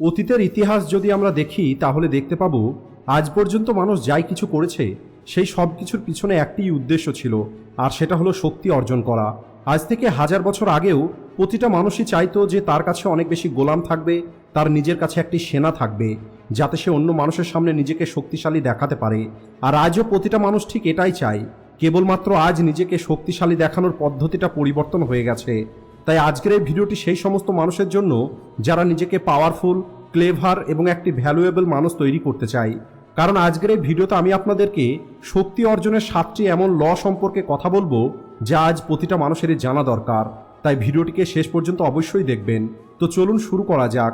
অতীতের ইতিহাস যদি আমরা দেখি, তাহলে দেখতে পাবো, আজ পর্যন্ত মানুষ যাই কিছু করেছে, সেই সব কিছুর পিছনে একটি উদ্দেশ্য ছিল, আর সেটা হলো শক্তি অর্জন করা। আজ থেকে হাজার বছর আগেও প্রতিটা মানুষই চাইতো যে তার কাছে অনেক বেশি গোলাম থাকবে, তার নিজের কাছে একটি সেনা থাকবে, যাতে সে অন্য মানুষের সামনে নিজেকে শক্তিশালী দেখাতে পারে। আর আজও প্রতিটা মানুষ ঠিক এটাই চায়, কেবলমাত্র আজ নিজেকে শক্তিশালী দেখানোর পদ্ধতিটা পরিবর্তন হয়ে গেছে। তাই আজকের এই ভিডিওটি সেই সমস্ত মানুষের জন্য যারা নিজেকে পাওয়ারফুল ক্লেভার এবং একটি ভ্যালুয়েবল মানুষ তৈরি করতে চায়। কারণ আজকের এই ভিডিওতে আমি আপনাদেরকে শক্তি অর্জনের সাতটি এমন ল সম্পর্কে কথা বলব যা আজ প্রতিটা মানুষেরই জানা দরকার। তাই ভিডিওটিকে শেষ পর্যন্ত অবশ্যই দেখবেন। তো চলুন শুরু করা যাক।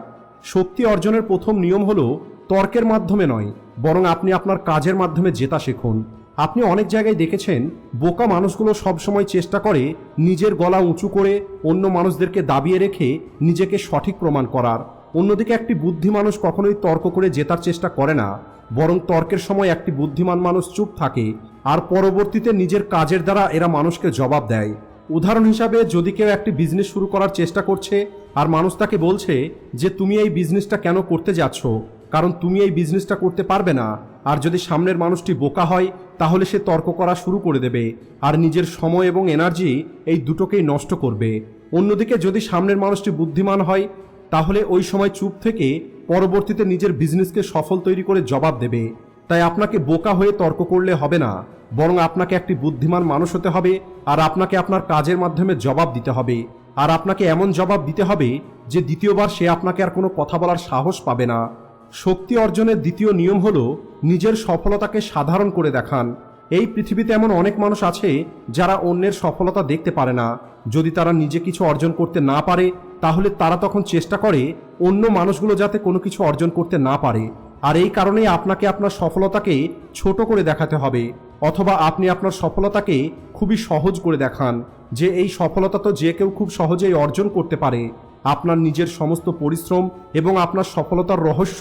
শক্তি অর্জনের প্রথম নিয়ম হলো তর্কের মাধ্যমে নয়, বরং আপনি আপনার কাজের মাধ্যমে জেতা শিখুন। আপনি অনেক জায়গায় দেখেছেন, বোকা মানুষগুলো সবসময় চেষ্টা করে নিজের গলা উঁচু করে অন্য মানুষদেরকে দাবিয়ে রেখে নিজেকে সঠিক প্রমাণ করার। অন্যদিকে একটি বুদ্ধি মানুষ কখনোই তর্ক করে জেতার চেষ্টা করে না, বরং তর্কের সময় একটি বুদ্ধিমান মানুষ চুপ থাকে, আর পরবর্তীতে নিজের কাজের দ্বারা এরা মানুষকে জবাব দেয়। উদাহরণ হিসাবে, যদি কেউ একটি বিজনেস শুরু করার চেষ্টা করছে, আর মানুষ তাকে বলছে যে, তুমি এই বিজনেসটা কেন করতে যাচ্ছ? কারণ তুমি এই বিজনেসটা করতে পারবে না। আর যদি সামনের মানুষটি বোকা হয়, তাহলে সে তর্ক করা শুরু করে দেবে, আর নিজের সময় এবং এনার্জি এই দুটোকেই নষ্ট করবে। অন্যদিকে যদি সামনের মানুষটি বুদ্ধিমান হয়, তাহলে ওই সময় চুপ থেকে পরবর্তীতে নিজের বিজনেসকে সফল তৈরি করে জবাব দেবে। তাই আপনাকে বোকা হয়ে তর্ক করলে হবে না, বরং আপনাকে একটি বুদ্ধিমান মানুষ হতে হবে, আর আপনাকে আপনার কাজের মাধ্যমে জবাব দিতে হবে। আর আপনাকে এমন জবাব দিতে হবে, যে দ্বিতীয়বার সে আপনাকে আর কোনো কথা বলার সাহস পাবে না। শক্তি অর্জনের দ্বিতীয় নিয়ম হল নিজের সফলতাকে সাধারণ করে দেখান। এই পৃথিবীতে এমন অনেক মানুষ আছে যারা অন্যের সফলতা দেখতে পারে না। যদি তারা নিজে কিছু অর্জন করতে না পারে, তাহলে তারা তখন চেষ্টা করে অন্য মানুষগুলো যাতে কোনো কিছু অর্জন করতে না পারে। আর এই কারণেই আপনাকে আপনার সফলতাকে ছোট করে দেখাতে হবে, অথবা আপনি আপনার সফলতাকে খুবই সহজ করে দেখান, যে এই সফলতা তো যে কেউ খুব সহজেই অর্জন করতে পারে। আপনার নিজের সমস্ত পরিশ্রম এবং আপনার সফলতার রহস্য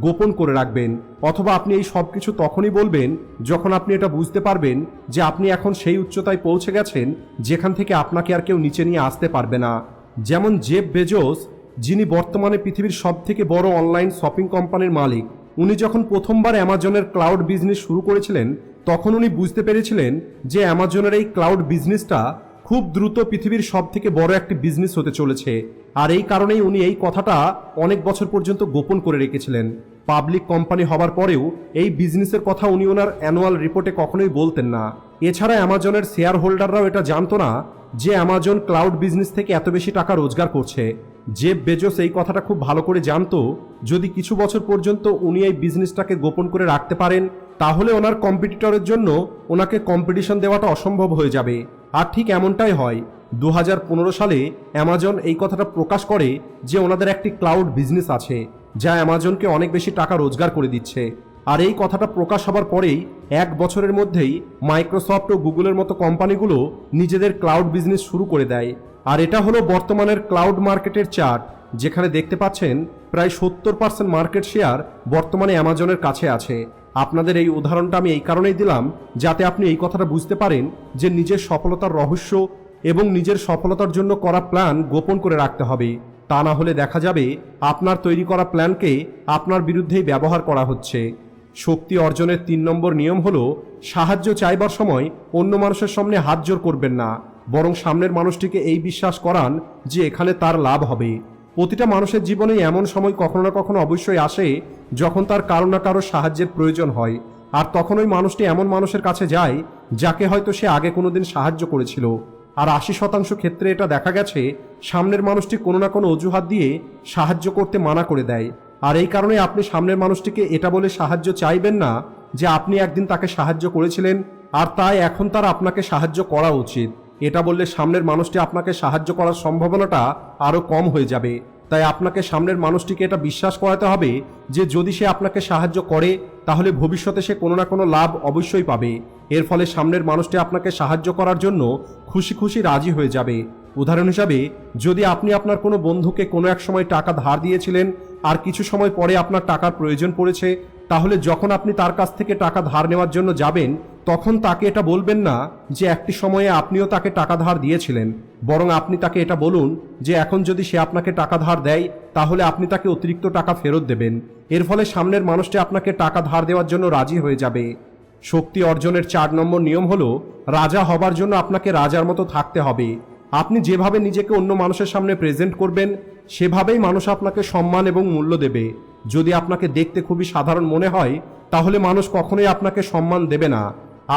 গোপন করে রাখবেন। অথবা আপনি এই সব কিছু তখনই বলবেন যখন আপনি এটা বুঝতে পারবেন যে আপনি এখন সেই উচ্চতায় পৌঁছে গেছেন যেখান থেকে আপনাকে আর কেউ নিচে নিয়ে আসতে পারবে না। যেমন জেব বেজোস, যিনি বর্তমানে পৃথিবীর সব থেকে বড় অনলাইন শপিং কোম্পানির মালিক, উনি যখন প্রথমবার অ্যামাজনের ক্লাউড বিজনেস শুরু করেছিলেন, তখন উনি বুঝতে পেরেছিলেন যে অ্যামাজনের এই ক্লাউড বিজনেসটা খুব দ্রুত পৃথিবীর সব থেকে বড় একটি বিজনেস হতে চলেছে। আর এই কারণেই উনি এই কথাটা অনেক বছর পর্যন্ত গোপন করে রেখেছিলেন। পাবলিক কোম্পানি হবার পরেও এই বিজনেসের কথা উনি ওনার অ্যানুয়াল রিপোর্টে কখনোই বলতেন না। এছাড়া অ্যামাজনের শেয়ার হোল্ডাররাও এটা জানতো না যে অ্যামাজন ক্লাউড বিজনেস থেকে এত বেশি টাকা রোজগার করছে। যে বেজোস এই কথাটা খুব ভালো করে জানতো। যদি কিছু বছর পর্যন্ত উনি এই বিজনেসটাকে গোপন করে রাখতে পারেন, তাহলে ওনার কম্পিটিটরের জন্য ওনাকে কম্পিটিশন দেওয়াটা অসম্ভব হয়ে যাবে। আর ঠিক এমনটাই হয়। দু হাজার পনেরো সালে অ্যামাজন এই কথাটা প্রকাশ করে যে ওনাদের একটি ক্লাউড বিজনেস আছে, যা অ্যামাজনকে অনেক বেশি টাকা রোজগার করে দিচ্ছে। আর এই কথাটা প্রকাশ হবার পরেই এক বছরের মধ্যেই মাইক্রোসফট ও গুগলের মতো কোম্পানিগুলো নিজেদের ক্লাউড বিজনেস শুরু করে দেয়। আর এটা হলো বর্তমানের ক্লাউড মার্কেটের চার্ট, যেখানে দেখতে পাচ্ছেন প্রায় সত্তর পার্সেন্ট মার্কেট শেয়ার বর্তমানে অ্যামাজনের কাছে আছে। আপনাদের এই উদাহরণটা আমি এই কারণেই দিলাম যাতে আপনি এই কথাটা বুঝতে পারেন যে নিজের সফলতার রহস্য এবং নিজের সফলতার জন্য করা প্ল্যান গোপন করে রাখতে হবে। তা না হলে দেখা যাবে আপনার তৈরি করা প্ল্যানকে আপনার বিরুদ্ধেই ব্যবহার করা হচ্ছে। শক্তি অর্জনের তিন নম্বর নিয়ম হলো, সাহায্য চাইবার সময় অন্য মানুষের সামনে হাত জোর করবেন না, বরং সামনের মানুষটিকে এই বিশ্বাস করান যে এখানে তার লাভ হবে। প্রতিটা মানুষের জীবনে এমন সময় কখনো না কখনো অবশ্যই আসে যখন তার কারও না কারও সাহায্যের প্রয়োজন হয়। আর তখন ওই মানুষটি এমন মানুষের কাছে যায়, যাকে হয়তো সে আগে কোনোদিন সাহায্য করেছিল। আর আশি শতাংশ ক্ষেত্রে এটা দেখা গেছে, সামনের মানুষটি কোনো না কোনো অজুহাত দিয়ে সাহায্য করতে মানা করে দেয়। আর এই কারণে আপনি সামনের মানুষটিকে এটা বলে সাহায্য চাইবেন না যে আপনি একদিন তাকে সাহায্য করেছিলেন, আর তাই এখন তার আপনাকে সাহায্য করা উচিত। এটা বললে সামনের মানুষটি আপনাকে সাহায্য করার সম্ভাবনাটা আরও কম হয়ে যাবে। তাই আপনাকে সামনের মানুষটিকে এটা বিশ্বাস করাতে হবে যে যদি সে আপনাকে সাহায্য করে, তাহলে ভবিষ্যতে সে কোনো না কোনো লাভ অবশ্যই পাবে। এর ফলে সামনের মানুষটি আপনাকে সাহায্য করার জন্য খুশি খুশি রাজি হয়ে যাবে। উদাহরণ হিসাবে, যদি আপনি আপনার কোনো বন্ধুকে কোনো এক সময় টাকা ধার দিয়েছিলেন আর কিছু সময় পরে আপনার টাকার প্রয়োজন পড়েছে, তাহলে যখন আপনি তার কাছ থেকে টাকা ধার নেওয়ার জন্য যাবেন, তখন তাকে এটা বলবেন না যে একটি সময়ে আপনিও তাকে টাকা ধার দিয়েছিলেন। বরং আপনি তাকে এটা বলুন যে এখন যদি সে আপনাকে টাকা ধার দেয়, তাহলে আপনি তাকে অতিরিক্ত টাকা ফেরত দেবেন। এর ফলে সামনের মানুষটি আপনাকে টাকা ধার দেওয়ার জন্য রাজি হয়ে যাবে। শক্তি অর্জনের চার নম্বর নিয়ম হলো, রাজা হবার জন্য আপনাকে রাজার মতো থাকতে হবে। আপনি যেভাবে নিজেকে অন্য মানুষের সামনে প্রেজেন্ট করবেন, সেভাবেই মানুষ আপনাকে সম্মান এবং মূল্য দেবে। যদি আপনাকে দেখতে খুবই সাধারণ মনে হয়, তাহলে মানুষ কখনোই আপনাকে সম্মান দেবে না।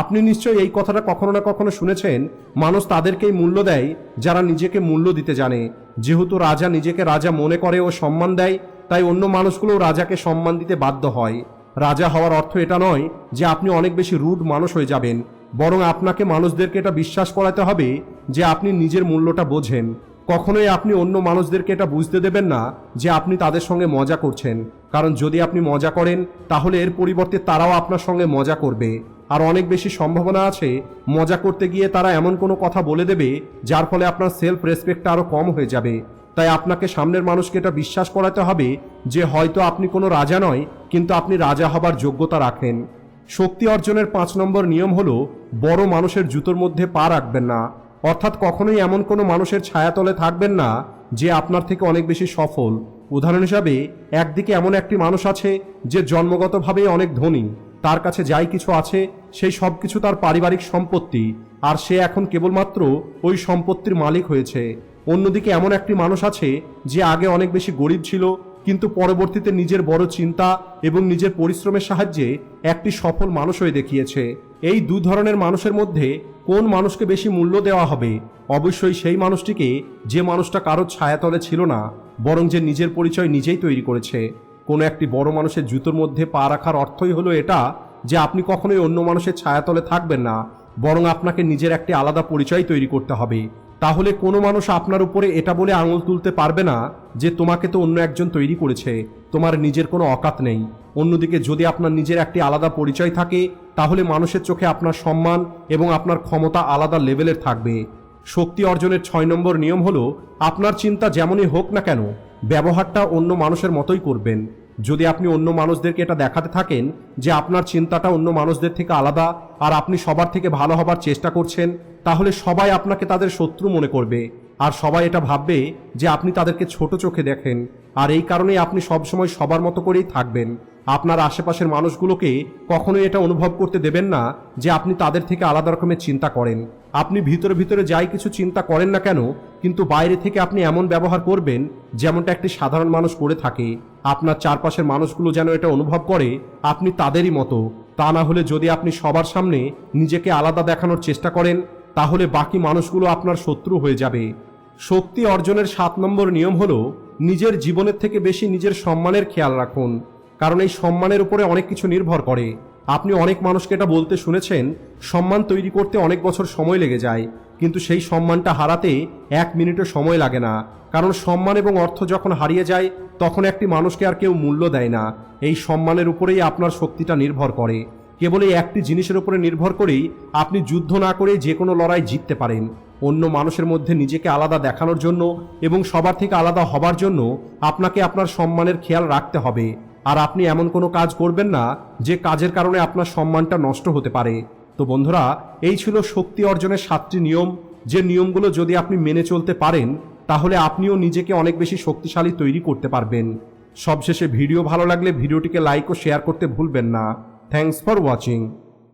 আপনি নিশ্চয়ই এই কথাটা কখনো না কখনো শুনেছেন, মানুষ তাদেরকেই মূল্য দেয়, যারা নিজেকে মূল্য দিতে জানে। যেহেতু রাজা নিজেকে রাজা মনে করে ও সম্মান দেয়, তাই অন্য মানুষগুলো রাজাকে সম্মান দিতে বাধ্য হয়। রাজা হওয়ার অর্থ এটা নয় যে আপনি অনেক বেশি রুড মানুষ হয়ে যাবেন। বরং আপনাকে মানুষদেরকে এটা বিশ্বাস করাতে হবে যে আপনি নিজের মূল্যটা বোঝেন। কখনোই আপনি অন্য মানুষদেরকে এটা বুঝতে দেবেন না যে আপনি তাদের সঙ্গে মজা করছেন। কারণ যদি আপনি মজা করেন, তাহলে এর পরিবর্তে তারাও আপনার সঙ্গে মজা করবে। আর অনেক বেশি সম্ভাবনা আছে, মজা করতে গিয়ে তারা এমন কোনো কথা বলে দেবে, যার ফলে আপনার সেলফ রেসপেক্টটা আরও কম হয়ে যাবে। তাই আপনাকে সামনের মানুষকে এটা বিশ্বাস করাতে হবে যে হয়তো আপনি কোনো রাজা নয়, কিন্তু আপনি রাজা হবার যোগ্যতা রাখেন। শক্তি অর্জনের পাঁচ নম্বর নিয়ম হলো, বড় মানুষের জুতোর মধ্যে পা রাখবেন না। অর্থাৎ কখনোই এমন কোনো মানুষের ছায়াতলে থাকবেন না, যে আপনার থেকে অনেক বেশি সফল। উদাহরণ হিসাবে, একদিকে এমন একটি মানুষ আছে, যে জন্মগতভাবে অনেক ধনী। তার কাছে যাই কিছু আছে, সেই সব কিছু তার পারিবারিক সম্পত্তি, আর সে এখন কেবলমাত্র ওই সম্পত্তির মালিক হয়েছে। অন্যদিকে এমন একটি মানুষ আছে, যে আগে অনেক বেশি গরিব ছিল কিন্তু পরবর্তীতে নিজের বড় চিন্তা এবং নিজের পরিশ্রমের সাহায্যে একটি সফল মানুষ হয়ে দেখিয়েছে। এই দু ধরনের মানুষের মধ্যে কোন মানুষকে বেশি মূল্য দেওয়া হবে? অবশ্যই সেই মানুষটিকে যে মানুষটা কারও ছায়াতলে ছিল না, বরং যে নিজের পরিচয় নিজেই তৈরি করেছে। কোনো একটি বড় মানুষের জুতোর মধ্যে পা রাখার অর্থই হলো এটা যে আপনি কখনোই অন্য মানুষের ছায়াতলে থাকবেন না, বরং আপনাকে নিজের একটি আলাদা পরিচয় তৈরি করতে হবে। তাহলে কোনো মানুষ আপনার উপরে এটা বলে আঙুল তুলতে পারবে না যে তোমাকে তো অন্য একজন তৈরি করেছে, তোমার নিজের কোনো অকাত নেই। অন্যদিকে যদি আপনার নিজের একটি আলাদা পরিচয় থাকে, তাহলে মানুষের চোখে আপনার সম্মান এবং আপনার ক্ষমতা আলাদা লেভেলের থাকবে। শক্তি অর্জনের ছয় নম্বর নিয়ম হলো, আপনার চিন্তা যেমনই হোক না কেন, ব্যবহারটা অন্য মানুষের মতোই করবেন। যদি আপনি অন্য মানুষদেরকে এটা দেখাতে থাকেন যে আপনার চিন্তাটা অন্য মানুষদের থেকে আলাদা আর আপনি সবার থেকে ভালো হবার চেষ্টা করছেন, তাহলে সবাই আপনাকে তাদের শত্রু মনে করবে। আর সবাই এটা ভাববে যে আপনি তাদেরকে ছোট চোখে দেখেন। আর এই কারণেই আপনি সবসময় সবার মতো করেই থাকবেন। আপনার আশেপাশের মানুষগুলোকে কখনোই এটা অনুভব করতে দেবেন না যে আপনি তাদের থেকে আলাদা রকমের চিন্তা করেন। আপনি ভিতরে ভিতরে যাই কিছু চিন্তা করেন না কেন, কিন্তু বাইরে থেকে আপনি এমন ব্যবহার করবেন যেমনটা একটি সাধারণ মানুষ করে থাকে। আপনার চারপাশের মানুষগুলো যেন এটা অনুভব করে, আপনি তাদেরই মতো। তা না হলে যদি আপনি সবার সামনে নিজেকে আলাদা দেখানোর চেষ্টা করেন, তাহলে বাকি মানুষগুলো আপনার শত্রু হয়ে যাবে। শক্তি অর্জনের সাত নম্বর নিয়ম হল নিজের জীবনের থেকে বেশি নিজের সম্মানের খেয়াল রাখুন। কারণ এই সম্মানের উপরে অনেক কিছু নির্ভর করে। আপনি অনেক মানুষকে এটা বলতে শুনেছেন, সম্মান তৈরি করতে অনেক বছর সময় লেগে যায়, কিন্তু সেই সম্মানটা হারাতে এক মিনিটও সময় লাগে না। কারণ সম্মান এবং অর্থ যখন হারিয়ে যায়, তখন একটি মানুষকে আর কেউ মূল্য দেয় না। এই সম্মানের উপরেই আপনার শক্তিটা নির্ভর করে। কেবল এই একটি জিনিসের উপরে নির্ভর করেই আপনি যুদ্ধ না করে যে কোনো লড়াই জিততে পারেন। অন্য মানুষের মধ্যে নিজেকে আলাদা দেখানোর জন্য এবং সবার থেকে আলাদা হবার জন্য আপনাকে আপনার সম্মানের খেয়াল রাখতে হবে। আর আপনি এমন কোনো কাজ করবেন না যে কাজের কারণে আপনার সম্মানটা নষ্ট হতে পারে। তো বন্ধুরা, এই ছিল শক্তি অর্জনের সাতটি নিয়ম। যে নিয়মগুলো যদি আপনি মেনে চলতে পারেন, তাহলে আপনিও নিজেকে অনেক বেশি শক্তিশালী তৈরি করতে পারবেন। সবশেষে ভিডিও ভালো লাগলে ভিডিওটিকে লাইক ও শেয়ার করতে ভুলবেন না। Thanks for watching.